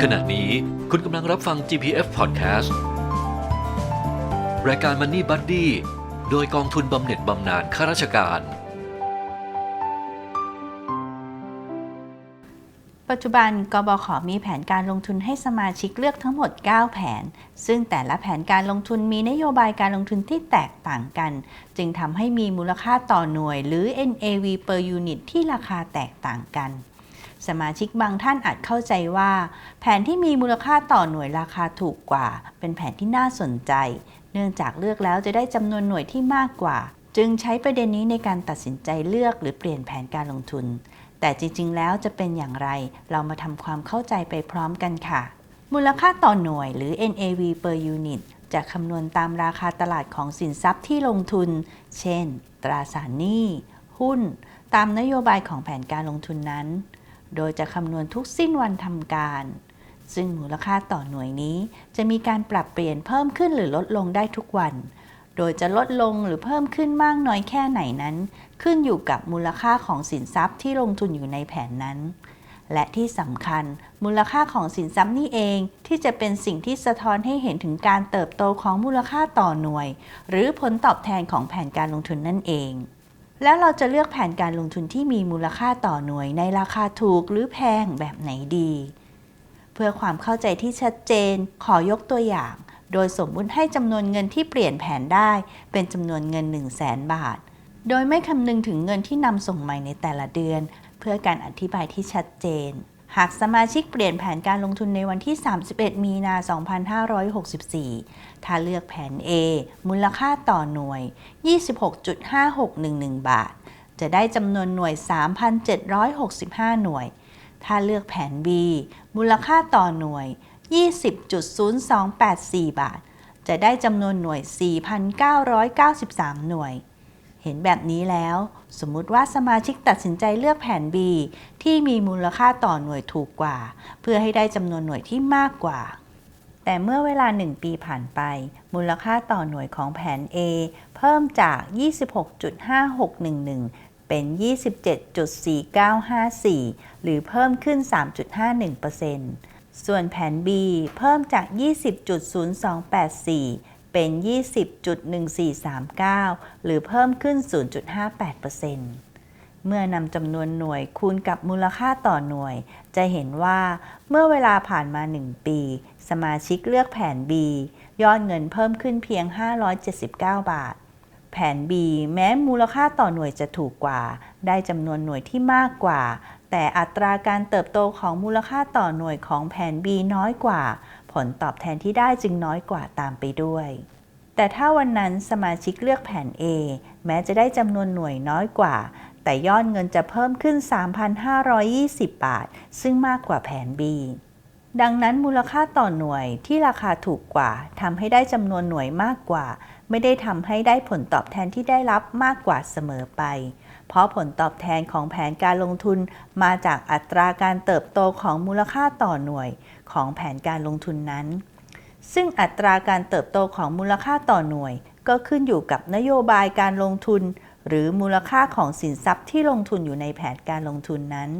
ขณะนี้คุณกำลังรับฟัง GPF Podcast รายการ Money Buddy โดยกองทุนบำเหน็จบำนาญข้าราชการ ปัจจุบันกบขมีแผนการลงทุนให้สมาชิกเลือกทั้งหมด 9 แผน ซึ่งแต่ละแผนการลงทุนมีนโยบายการลงทุนที่แตกต่างกัน จึงทำให้มีมูลค่าต่อหน่วย หรือ NAV per unit ที่ราคาแตกต่างกัน สมาชิกบางท่านอาจเข้าใจว่า แผนที่มีมูลค่าต่อหน่วยราคาถูกกว่า เป็นแผนที่น่าสนใจ เนื่องจากเลือกแล้วจะได้จำนวนหน่วยที่มากกว่า จึงใช้ประเด็นนี้ในการตัดสินใจเลือกหรือเปลี่ยนแผนการลงทุน แต่จริง ๆ แล้วจะเป็นอย่างไร เรามาทำความเข้าใจไปพร้อมกันค่ะ มูลค่าต่อหน่วยหรือ NAV per unit จะคำนวณตามราคาตลาดของสินทรัพย์ที่ลงทุน เช่น ตราสารหนี้ หุ้น ตามนโยบายของแผนการลงทุนนั้น โดยจะคำนวณทุกสิ้นวันทำการ ซึ่งมูลค่าต่อหน่วยนี้จะมีการปรับเปลี่ยนเพิ่มขึ้นหรือลดลงได้ทุกวัน โดยจะลดลงหรือเพิ่มขึ้นมากน้อยแค่ไหนนั้น ขึ้นอยู่กับมูลค่าของสินทรัพย์ที่ลงทุนอยู่ในแผนนั้น และที่สำคัญ มูลค่าของสินทรัพย์นี่เองที่จะเป็นสิ่งที่สะท้อนให้เห็นถึงการเติบโตของมูลค่าต่อหน่วย หรือผลตอบแทนของแผนการลงทุนนั่นเอง แล้วเราจะเลือกแผนการลงทุนที่มีมูลค่าต่อหน่วยในราคาถูกหรือแพงแบบไหนดี เพื่อความเข้าใจที่ชัดเจนขอยกตัวอย่าง โดยสมมุติให้จำนวนเงินที่เปลี่ยนแผนได้เป็นจำนวนเงิน 1 0 0 0 0แสนบาท โดยไม่คำนึงถึงเงินที่นำส่งใหม่ในแต่ละเดือน เพื่อการอธิบายที่ชัดเจน หากสมาชิกเปลี่ยนแผนการลงทุนในวันที่ 31 มีนา 2564 ถ้าเลือกแผน A มูลค่าต่อหน่วย 26.5611 บาท จะได้จำนวนหน่วย 3,765 หน่วย ถ้าเลือกแผน B มูลค่าต่อหน่วย 20.0284 บาท จะได้จำนวนหน่วย 4,993 หน่วย เห็นแบบนี้แล้ว สมมุติว่าสมาชิกตัดสินใจเลือกแผน B ที่มีมูลค่าต่อหน่วยถูกกว่า เพื่อให้ได้จำนวนหน่วยที่มากกว่า แต่เมื่อเวลา 1 ปีผ่านไป มูลค่าต่อหน่วยของแผน A เพิ่มจาก 26.5611 เป็น 27.4954 หรือเพิ่มขึ้น 3.51%ส่วนแผน B เพิ่มจาก 20.0284 เป็น 20.1439 หรือเพิ่มขึ้น 0.58%เมื่อนำจำนวนหน่วยคูณกับมูลค่าต่อหน่วย จะเห็นว่าเมื่อเวลาผ่านมา 1 ปี สมาชิกเลือกแผน B ยอดเงินเพิ่มขึ้นเพียง 579 บาท แผน B แม้มูลค่าต่อหน่วยจะถูกกว่า ได้จำนวนหน่วยที่มากกว่า แต่อัตราการเติบโตของมูลค่าต่อหน่วยของแผน B น้อยกว่า ผลตอบแทนที่ได้จึงน้อยกว่าตามไปด้วย แต่ถ้าวันนั้นสมาชิกเลือกแผน A แม้จะได้จำนวนหน่วยน้อยกว่า แต่ยอดเงินจะเพิ่มขึ้น 3,520 บาท ซึ่งมากกว่าแผน B ดังนั้นมูลค่าต่อหน่วยที่ราคาถูกกว่าทำให้ได้จำนวนหน่วยมากกว่า ไม่ได้ทำให้ได้ผลตอบแทนที่ได้รับมากกว่าเสมอไป เพราะผลตอบแทนของแผนการลงทุนมาจากอัตราการเติบโตของมูลค่าต่อหน่วยของแผนการลงทุนนั้น ซึ่งอัตราการเติบโตของมูลค่าต่อหน่วย ก็ขึ้นอยู่กับนโยบายการลงทุน หรือมูลค่าของสินทรัพย์ที่ลงทุนอยู่ในแผนการลงทุนนั้น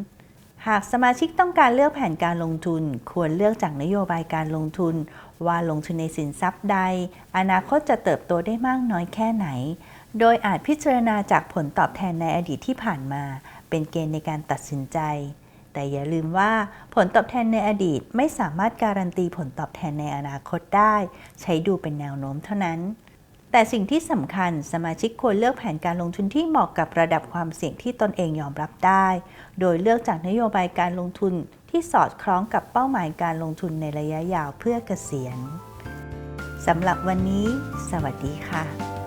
หากสมาชิกต้องการเลือกแผนการลงทุน ควรเลือกจากนโยบายการลงทุน ว่าลงทุนในสินทรัพย์ใด อนาคตจะเติบโตได้มากน้อยแค่ไหน โดยอาจพิจารณาจากผลตอบแทนในอดีตที่ผ่านมา เป็นเกณฑ์ในการตัดสินใจ แต่อย่าลืมว่าผลตอบแทนในอดีตไม่สามารถการันตีผลตอบแทนในอนาคตได้ ใช้ดูเป็นแนวโน้มเท่านั้น แต่สิ่งที่สำคัญสมาชิกควรเลือกแผนการลงทุนที่เหมาะกับระดับความเสี่ยงที่ตนเองยอมรับได้ โดยเลือกจากนโยบายการลงทุนที่สอดคล้องกับเป้าหมายการลงทุนในระยะยาวเพื่อเกษียณสำหรับวันนี้ สวัสดีค่ะ